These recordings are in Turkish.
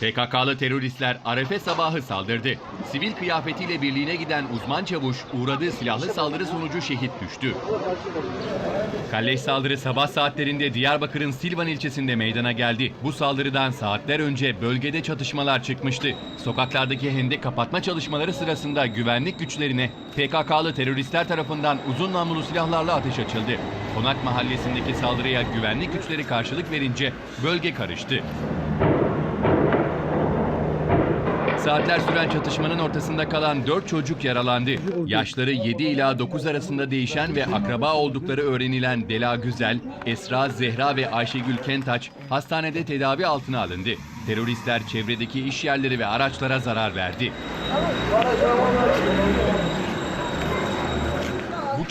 PKK'lı teröristler Arefe sabahı saldırdı. Sivil kıyafetiyle birliğine giden uzman çavuş uğradığı silahlı saldırı sonucu şehit düştü. Kalleş saldırı sabah saatlerinde Diyarbakır'ın Silvan ilçesinde meydana geldi. Bu saldırıdan saatler önce bölgede çatışmalar çıkmıştı. Sokaklardaki hendek kapatma çalışmaları sırasında güvenlik güçlerine PKK'lı teröristler tarafından uzun namlulu silahlarla ateş açıldı. Konak mahallesindeki saldırıya güvenlik güçleri karşılık verince bölge karıştı. Saatler süren çatışmanın ortasında kalan 4 çocuk yaralandı. Yaşları 7 ila 9 arasında değişen ve akraba oldukları öğrenilen Dela Güzel, Esra, Zehra ve Ayşegül Kentaç hastanede tedavi altına alındı. Teröristler çevredeki iş yerleri ve araçlara zarar verdi.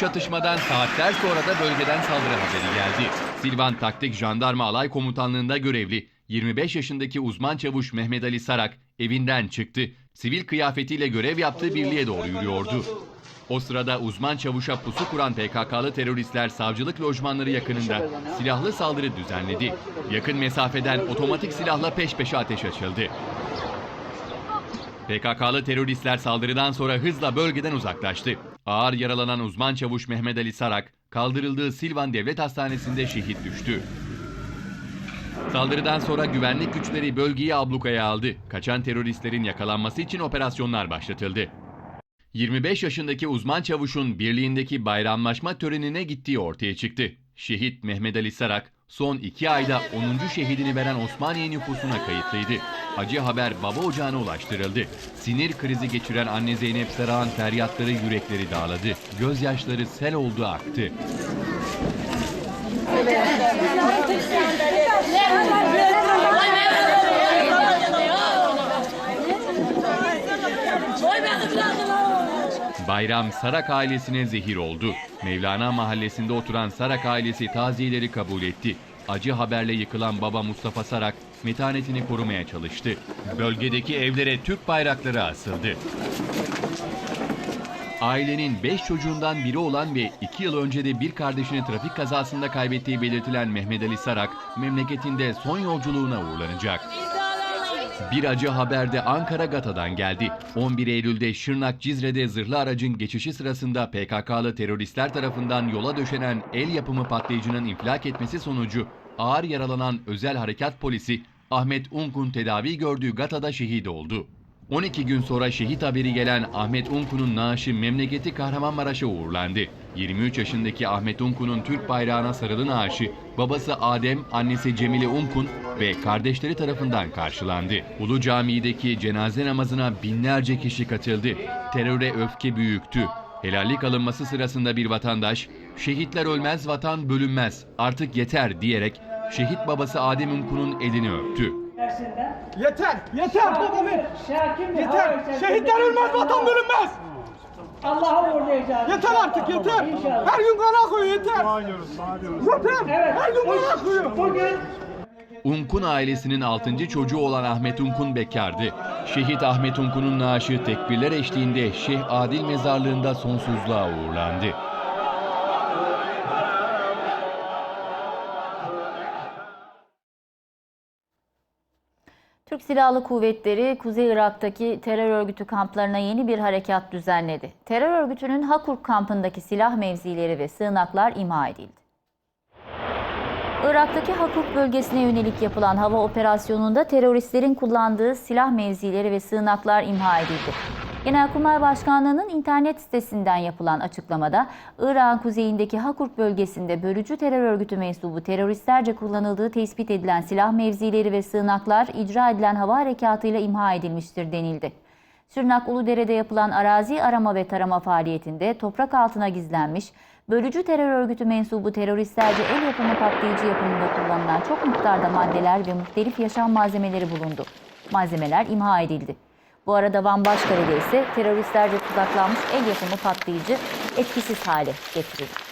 Çatışmadan saatler sonra da bölgeden saldırı haberi geldi. Silvan Taktik Jandarma Alay Komutanlığı'nda görevli 25 yaşındaki uzman çavuş Mehmet Ali Sarak evinden çıktı. Sivil kıyafetiyle görev yaptığı birliğe doğru yürüyordu. O sırada uzman çavuşa pusu kuran PKK'lı teröristler savcılık lojmanları yakınında silahlı saldırı düzenledi. Yakın mesafeden otomatik silahla peş peşe ateş açıldı. PKK'lı teröristler saldırıdan sonra hızla bölgeden uzaklaştı. Ağır yaralanan uzman çavuş Mehmet Ali Sarak, kaldırıldığı Silvan Devlet Hastanesi'nde şehit düştü. Saldırıdan sonra güvenlik güçleri bölgeyi ablukaya aldı. Kaçan teröristlerin yakalanması için operasyonlar başlatıldı. 25 yaşındaki uzman çavuşun birliğindeki bayramlaşma törenine gittiği ortaya çıktı. Şehit Mehmet Ali Sarak, son iki ayda 10. şehidini veren Osmaniye nüfusuna kayıtlıydı. Acı haber baba ocağına ulaştırıldı. Sinir krizi geçiren anne Zeynep Sarak'ın feryatları yürekleri dağladı. Gözyaşları sel oldu aktı. Bayram Sarak ailesine zehir oldu. Mevlana mahallesinde oturan Sarak ailesi taziyeleri kabul etti. Acı haberle yıkılan baba Mustafa Sarak metanetini korumaya çalıştı. Bölgedeki evlere Türk bayrakları asıldı. Ailenin 5 çocuğundan biri olan ve 2 yıl önce de bir kardeşini trafik kazasında kaybettiği belirtilen Mehmet Ali Sarak, memleketinde son yolculuğuna uğurlanacak. Bir acı haber de Ankara Gata'dan geldi. 11 Eylül'de Şırnak Cizre'de zırhlı aracın geçişi sırasında PKK'lı teröristler tarafından yola döşenen el yapımı patlayıcının infilak etmesi sonucu ağır yaralanan özel harekat polisi Ahmet Unkun tedavi gördüğü Gata'da şehit oldu. 12 gün sonra şehit haberi gelen Ahmet Unkun'un naaşı memleketi Kahramanmaraş'a uğurlandı. 23 yaşındaki Ahmet Unkun'un Türk bayrağına sarılı naaşı babası Adem, annesi Cemile Unkun ve kardeşleri tarafından karşılandı. Ulu Camii'deki cenaze namazına binlerce kişi katıldı. Teröre öfke büyüktü. Helallik alınması sırasında bir vatandaş, şehitler ölmez vatan bölünmez artık yeter diyerek şehit babası Adem Unkun'un elini öptü. Yeter, yeter hava Yeter. Şehitler ölmez, vatan bölünmez. Allah'a uğurlayacağız. Yeter artık yeter. İnşallah. Her gün kan akıyor yeter. Yeter. Evet. Her gün kan akıyor. Bugün Unkun ailesinin 6. çocuğu olan Ahmet Unkun bekardı. Şehit Ahmet Unkun'un naaşı tekbirler eşliğinde Şeyh Adil Mezarlığı'nda sonsuzluğa uğurlandı. Türk Silahlı Kuvvetleri Kuzey Irak'taki terör örgütü kamplarına yeni bir harekat düzenledi. Terör örgütünün Hakurk kampındaki silah mevzileri ve sığınaklar imha edildi. Irak'taki Hakurk bölgesine yönelik yapılan hava operasyonunda teröristlerin kullandığı silah mevzileri ve sığınaklar imha edildi. Genelkurmay Başkanlığı'nın internet sitesinden yapılan açıklamada Irak'ın kuzeyindeki Hakurk bölgesinde bölücü terör örgütü mensubu teröristlerce kullanıldığı tespit edilen silah mevzileri ve sığınaklar icra edilen hava harekatıyla imha edilmiştir denildi. Sırnak Uludere'de yapılan arazi arama ve tarama faaliyetinde toprak altına gizlenmiş, bölücü terör örgütü mensubu teröristlerce el yapımı patlayıcı yapımında kullanılan çok miktarda maddeler ve muhtelif yaşam malzemeleri bulundu. Malzemeler imha edildi. Bu arada Van Başkale'de ise teröristlerce tuzaklanmış el yapımı patlayıcı etkisiz hale getirildi.